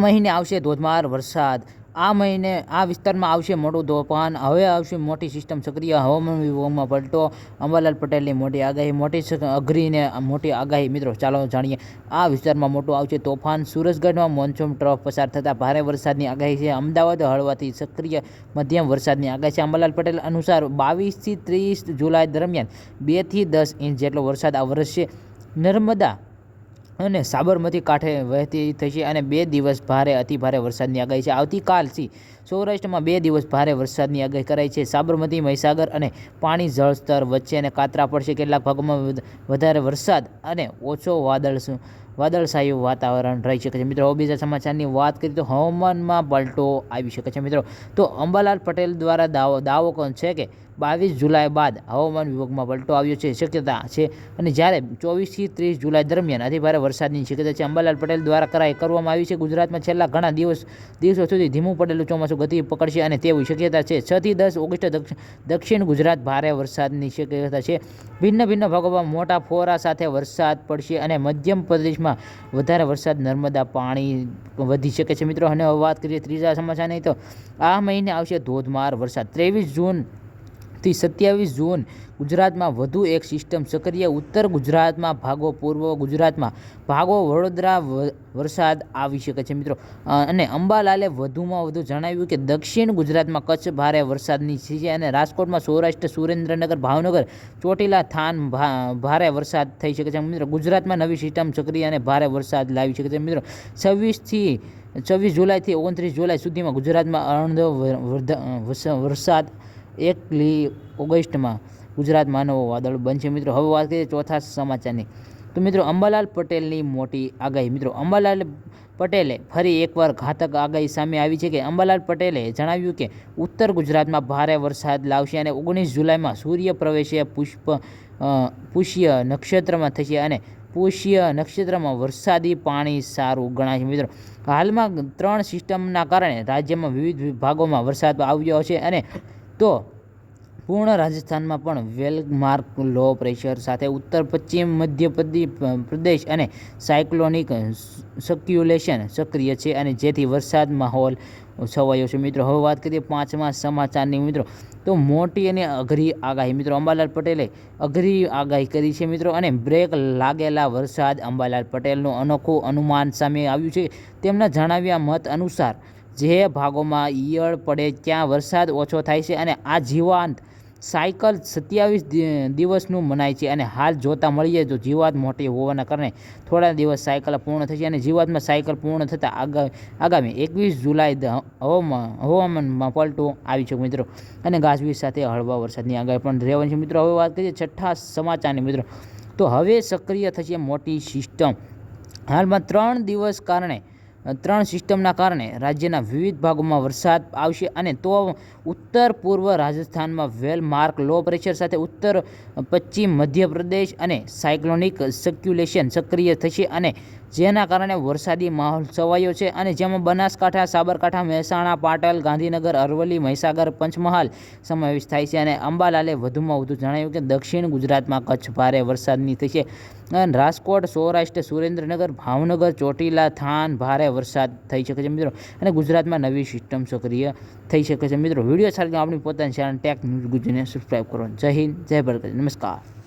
મહિને આવશે ધોધમાર વરસાદ. આ મહિને આ વિસ્તારમાં આવશે મોટું તોફાન. હવે આવશે મોટી સિસ્ટમ સક્રિય. હવામાન વિભાગમાં પલટો. અંબાલાલ પટેલની મોટી આગાહી. મોટી અઘરીને મોટી આગાહી. મિત્રો, ચાલો જાણીએ. આ વિસ્તારમાં મોટું આવશે તોફાન. સુરજગઢમાં મોનસૂન ટ્રફ પસાર થતાં ભારે વરસાદની આગાહી છે. અમદાવાદ હળવાથી સક્રિય મધ્યમ વરસાદની આગાહી છે. અંબાલાલ પટેલ અનુસાર બાવીસથી ત્રીસ જુલાઈ દરમિયાન બેથી દસ ઇંચ જેટલો વરસાદ આ વર્ષે નર્મદા અને સાબરમતી કાંઠે વહેતી થશે અને બે દિવસ ભારે, અતિ ભારે વરસાદની આગાહી છે. આવતીકાલથી સૌરાષ્ટ્રમાં બે દિવસ ભારે વરસાદની આગાહી કરાઈ છે. સાબરમતી, મહીસાગર અને પાણી જળસ્તર વચ્ચે અને કાતરા પડશે કેટલાક ભાગોમાં વધારે વરસાદ અને ઓછો વાદળ વાદળછાયું વાતાવરણ રહી શકે છે. મિત્રો, બીજા સમાચારની વાત કરીએ તો હવામાનમાં પલટો આવી શકે છે. મિત્રો, તો અંબાલાલ પટેલ દ્વારા દાવો દાવો કોણ છે કે બાવીસ જુલાઈ બાદ હવામાન વિભાગમાં પલટો આવ્યો છે. શક્યતા છે. અને જ્યારે ચોવીસથી ત્રીસ જુલાઈ દરમિયાન અતિભારે વરસાદની શક્યતા છે, અંબાલાલ પટેલ દ્વારા કરાય કરવામાં આવી છે. ગુજરાતમાં છેલ્લા ઘણા દિવસ, દિવસો સુધી ધીમું પડેલું ચોમાસું ગતિ પકડશે અને તેવી શક્યતા છે. છથી દસ ઓગસ્ટ દક્ષિણ ગુજરાત ભારે વરસાદની શક્યતા છે. ભિન્ન ભિન્ન ભાગોમાં મોટા ફોરા સાથે વરસાદ પડશે અને મધ્યમ પ્રદેશમાં વધારે વરસાદ, નર્મદા પાણી વધી શકે છે. મિત્રો, અને વાત કરીએ ત્રીજા સમાચારની તો આ મહિને આવશે ધોધમાર વરસાદ. ત્રેવીસ જૂન થી સત્યાવીસ જૂન ગુજરાતમાં વધુ એક સિસ્ટમ સક્રિય. ઉત્તર ગુજરાતમાં ભાગો, પૂર્વ ગુજરાતમાં ભાગો, વડોદરા વરસાદ આવી શકે છે મિત્રો. અને અંબાલાલે વધુમાં વધુ જણાવ્યું કે દક્ષિણ ગુજરાતમાં કચ્છ ભારે વરસાદની છે અને રાજકોટમાં સૌરાષ્ટ્ર, સુરેન્દ્રનગર, ભાવનગર, ચોટીલા, થાન ભારે વરસાદ થઈ શકે છે. મિત્રો, ગુજરાતમાં નવી સિસ્ટમ સક્રિય અને ભારે વરસાદ લાવી શકે છે. મિત્રો છવ્વીસથી છવ્વીસ જુલાઈથી ઓગણત્રીસ જુલાઈ સુધીમાં ગુજરાતમાં અણધો વર- વરસાદ એકલી ઓગસ્ટમાં ગુજરાત માનવ વાદળ બનશે. મિત્રો, હવે વાત કરીએ ચોથા સમાચારની. તો મિત્રો, અંબાલાલ પટેલની મોટી આગાહી. મિત્રો, અંબાલાલ પટેલે ફરી એકવાર ઘાતક આગાહી સામે આવી છે કે અંબાલાલ પટેલે જણાવ્યું કે ઉત્તર ગુજરાતમાં ભારે વરસાદ લાવશે અને ઓગણીસ જુલાઈમાં સૂર્ય પ્રવેશે પુષ્પ પુષ્ય નક્ષત્રમાં થશે અને પુષ્ય નક્ષત્રમાં વરસાદી પાણી સારું ગણાય છે મિત્રો, હાલમાં ત્રણ સિસ્ટમના કારણે રાજ્યમાં વિવિધ ભાગોમાં વરસાદ આવ્યો છે અને તો પૂર્ણ રાજસ્થાનમાં પણ વેલમાર્ક, લો પ્રેશર સાથે ઉત્તર, પશ્ચિમ, મધ્ય પ્રદે- પ્રદેશ અને સાયક્લોનિક સર્ક્યુલેશન સક્રિય છે અને જેથી વરસાદ માહોલ છવાયો છે. મિત્રો, હવે વાત કરીએ પાંચમા સમાચારની. મિત્રો, તો મોટી અને અઘરી આગાહી. મિત્રો, અંબાલાલ પટેલે અઘરી આગાહી કરી છે, મિત્રો, અને બ્રેક લાગેલા વરસાદ અંબાલાલ પટેલનું અનોખું અનુમાન સામે આવ્યું છે. તેમના જણાવ્યા મત અનુસાર જે ભાગોમાં ઈયળ પડે ત્યાં વરસાદ ઓછો થાય છે અને આ જીવાંત સાયકલ સત્યાવીસ દિવસનું મનાય છે અને હાલ જોતા મળીએ તો જીવાત મોટી હોવાના કારણે થોડા દિવસ સાયકલ પૂર્ણ થશે અને જીવાતમાં સાયકલ પૂર્ણ થતાં આગા, આગામી એકવીસ જુલાઈ હવામાન હવામાનમાં પલટો આવી છે મિત્રો. અને ગાજવીજ સાથે હળવા વરસાદની આગાહી પણ રહેવાની છે. મિત્રો, હવે વાત કરીએ છઠ્ઠા સમાચારની મિત્રો. તો હવે સક્રિય થશે મોટી સિસ્ટમ. હાલમાં ત્રણ દિવસ કારણે ત્રણ સિસ્ટમના કારણે રાજ્યના વિવિધ ભાગોમાં વરસાદ આવશે અને તો ઉત્તર પૂર્વ રાજસ્થાનમાં વેલ માર્ક, લો પ્રેશર સાથે ઉત્તર પશ્ચિમ મધ્યપ્રદેશ અને સાયક્લોનિક સર્ક્યુલેશન સક્રિય થશે અને જેના કારણે વરસાદી માહોલ છવાયો છે અને જેમાં બનાસકાંઠા, સાબરકાંઠા, મહેસાણા, પાટણ, ગાંધીનગર, અરવલ્લી, મહીસાગર, પંચમહાલ સમાવેશ થાય છે અને અંબાલાલે વધુમાં વધુ જણાવ્યું કે દક્ષિણ ગુજરાતમાં કચ્છ ભારે વરસાદની થશે અને રાજકોટ, સૌરાષ્ટ્ર, સુરેન્દ્રનગર, ભાવનગર, ચોટીલા, થાન ભારે વરસાદ થઈ શકે છે મિત્રો અને ગુજરાતમાં નવી સિસ્ટમ સક્રિય થઈ શકે છે મિત્રો. વીડિયો સારી આપણી પોતાની ચેનલ ટેક ન્યૂઝ ગુજરાતને સબસ્ક્રાઈબ કરો. જય હિન્દ, જય ભારત નમસ્કાર.